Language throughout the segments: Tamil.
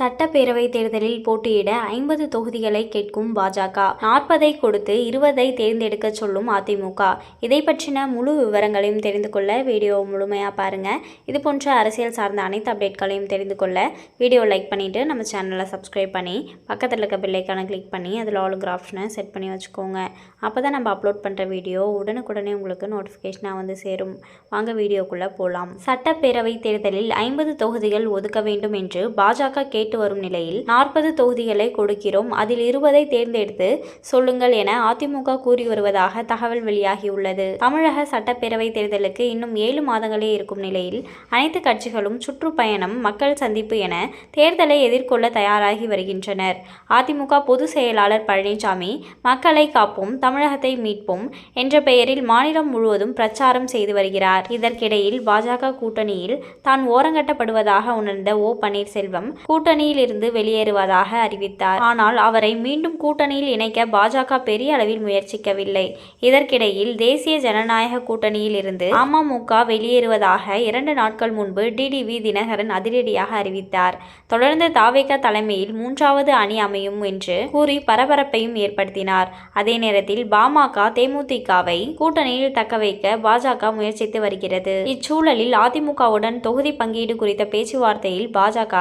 சட்டப்பேரவை தேர்தலில் போட்டியிட ஐம்பது தொகுதிகளை கேட்கும் பாஜக. நாற்பதை கொடுத்து இருபதை தேர்ந்தெடுக்க சொல்லும் அதிமுக. இதை பற்றின முழு விவரங்களையும் தெரிந்து கொள்ள வீடியோ முழுமையாக பாருங்க. இது போன்ற அரசியல் சார்ந்த அனைத்து அப்டேட்களையும் தெரிந்து கொள்ள வீடியோ லைக் பண்ணிட்டு நம்ம சேனலை சப்ஸ்கிரைப் பண்ணி பக்கத்தில் இருக்க பில்லைக்கான கிளிக் பண்ணி அதில் ஆளுங்கிற ஆப்ஷனை செட் பண்ணி வச்சுக்கோங்க. அப்போ தான் நம்ம அப்லோட் பண்ணுற வீடியோ உடனுக்குடனே உங்களுக்கு நோட்டிஃபிகேஷனாக வந்து சேரும். வாங்க வீடியோக்குள்ளே போகலாம் சட்டப்பேரவை தேர்தலில் ஐம்பது தொகுதிகள் ஒதுக்க வேண்டும் என்று பாஜக கேட்டு கேட்டு வரும் நிலையில் நாற்பது தொகுதிகளை கொடுக்கிறோம். அதில் இருபதை தேர்ந்தெடுத்து சொல்லுங்கள் என அதிமுக கூறி வருவதாக தகவல் வெளியாகியுள்ளது. தமிழக சட்டப்பேரவை தேர்தலுக்கு இன்னும் ஏழு மாதங்களே இருக்கும் நிலையில் அனைத்து கட்சிகளும் சுற்றுப்பயணம் மக்கள் சந்திப்பு என தேர்தலை எதிர்கொள்ள தயாராகி வருகின்றனர். அதிமுக பொதுச் செயலாளர் பழனிசாமி மக்களை காப்போம் தமிழகத்தை மீட்போம் என்ற பெயரில் மாநிலம் முழுவதும் பிரச்சாரம் செய்து வருகிறார். இதற்கிடையில் பாஜக கூட்டணியில் தான் ஓரங்கட்டப்படுவதாக உணர்ந்த ஓ பன்னீர்செல்வம் கூட்டணியில் இருந்து வெளியேறுவதாக அறிவித்தார். ஆனால் அவரை மீண்டும் கூட்டணியில் இணைக்க பாஜக பெரிய அளவில் முயற்சிக்கவில்லை. இதற்கிடையில் தேசிய ஜனநாயக கூட்டணியில் இருந்து அமமுக வெளியேறுவதாக இரண்டு நாட்கள் முன்பு டிடிவி தினகரன் அதிரடியாக அறிவித்தார். தொடர்ந்து தாவேக தலைமையில் மூன்றாவது அணி அமையும் என்று கூறி பரபரப்பையும் ஏற்படுத்தினார். அதே நேரத்தில் பாமக தேமுதிகவை கூட்டணியில் தக்க வைக்க பாஜக முயற்சித்து வருகிறது. இச்சூழலில் அதிமுகவுடன் தொகுதி பங்கீடு குறித்த பேச்சுவார்த்தையில் பாஜக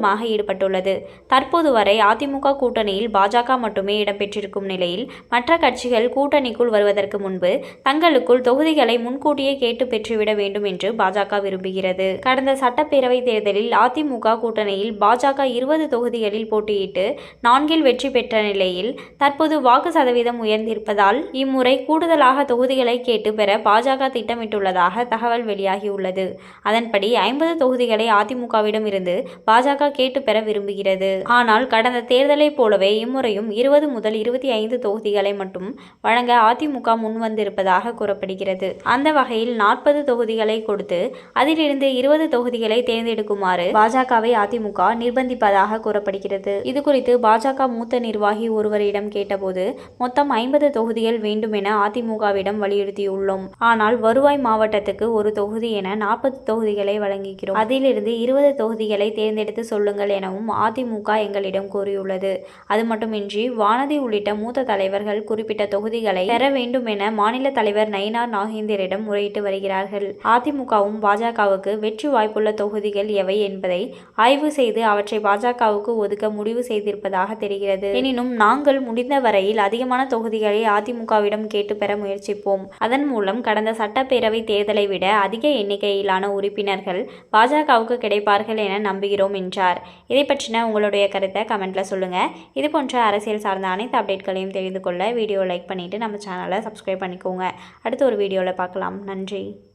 தீவிரமாக ஈடுபட்டுள்ளது. தற்போது வரை அதிமுக கூட்டணியில் பாஜக மட்டுமே இடம்பெற்றிருக்கும் நிலையில் மற்ற கட்சிகள் கூட்டணிக்குள் வருவதற்கு முன்பு தங்களுக்குள் தொகுதிகளை முன்கூட்டியே கேட்டு பெற்றுவிட வேண்டும் என்று பாஜக விரும்புகிறது. கடந்த சட்டப்பேரவை தேர்தலில் அதிமுக கூட்டணியில் பாஜக இருபது தொகுதிகளில் போட்டியிட்டு நான்கில் வெற்றி பெற்ற நிலையில் தற்போது வாக்கு சதவீதம் உயர்ந்திருப்பதால் இம்முறை கூடுதலாக தொகுதிகளை கேட்டு பெற பாஜக திட்டமிட்டுள்ளதாக தகவல் வெளியாகியுள்ளது. அதன்படி ஐம்பது தொகுதிகளை அதிமுகவிடம் இருந்து பாஜக கேட்டு பெற விரும்புகிறது. ஆனால் கடந்த தேர்தலைப் போலவே இம்முறையும் இருபது முதல் இருபத்தி ஐந்து தொகுதிகளை மட்டும் வழங்க அதிமுக முன்வந்திருப்பதாக கூறப்படுகிறது. அந்த வகையில் நாற்பது தொகுதிகளை கொடுத்து அதிலிருந்து இருபது தொகுதிகளை தேர்ந்தெடுக்குமாறு பாஜகவை அதிமுக நிர்பந்திப்பதாக கூறப்படுகிறது. இது குறித்து பாஜக மூத்த நிர்வாகி ஒருவரிடம் கேட்டபோது மொத்தம் ஐம்பது தொகுதிகள் வேண்டும் என அதிமுகவிடம் வலியுறுத்தியுள்ளோம். ஆனால் வருவாய் மாவட்டத்துக்கு ஒரு தொகுதி என நாற்பது தொகுதிகளை வழங்குகிறோம். அதிலிருந்து இருபது தொகுதிகளை தேர்ந்தெடுத்து சொல்லுங்கள் எனவும் அதிமுக எங்களிடம் கூறியுள்ளது. அது மட்டுமின்றி வானதி உள்ளிட்ட மூத்த தலைவர்கள் குறிப்பிட்ட தொகுதிகளை பெற வேண்டும் என மாநில தலைவர் நயினார் நாகேந்திரிடம் முறையிட்டு வருகிறார்கள். அதிமுகவும் பாஜகவுக்கு வெற்றி வாய்ப்புள்ள தொகுதிகள் எவை என்பதை ஆய்வு செய்து அவற்றை பாஜகவுக்கு ஒதுக்க முடிவு செய்திருப்பதாக தெரிகிறது. எனினும் நாங்கள் முடிந்த வரையில் அதிகமான தொகுதிகளை அதிமுகவிடம் கேட்டு பெற முயற்சிப்போம். அதன் மூலம் கடந்த சட்டப்பேரவை தேர்தலை விட அதிக எண்ணிக்கையிலான உறுப்பினர்கள் பாஜகவுக்கு கிடைப்பார்கள் என நம்புகிறோம் என்றார். இதை பற்றின உங்களுடைய கருத்தை கமெண்ட்டில் சொல்லுங்கள் இது போன்ற அரசியல் சார்ந்த அனைத்து அப்டேட்களையும் தெரிந்து கொள்ள வீடியோ லைக் பண்ணிட்டு நம்ம சேனலை சப்ஸ்கிரைப் பண்ணிக்கோங்க. அடுத்த ஒரு வீடியோவில் பார்க்கலாம். நன்றி.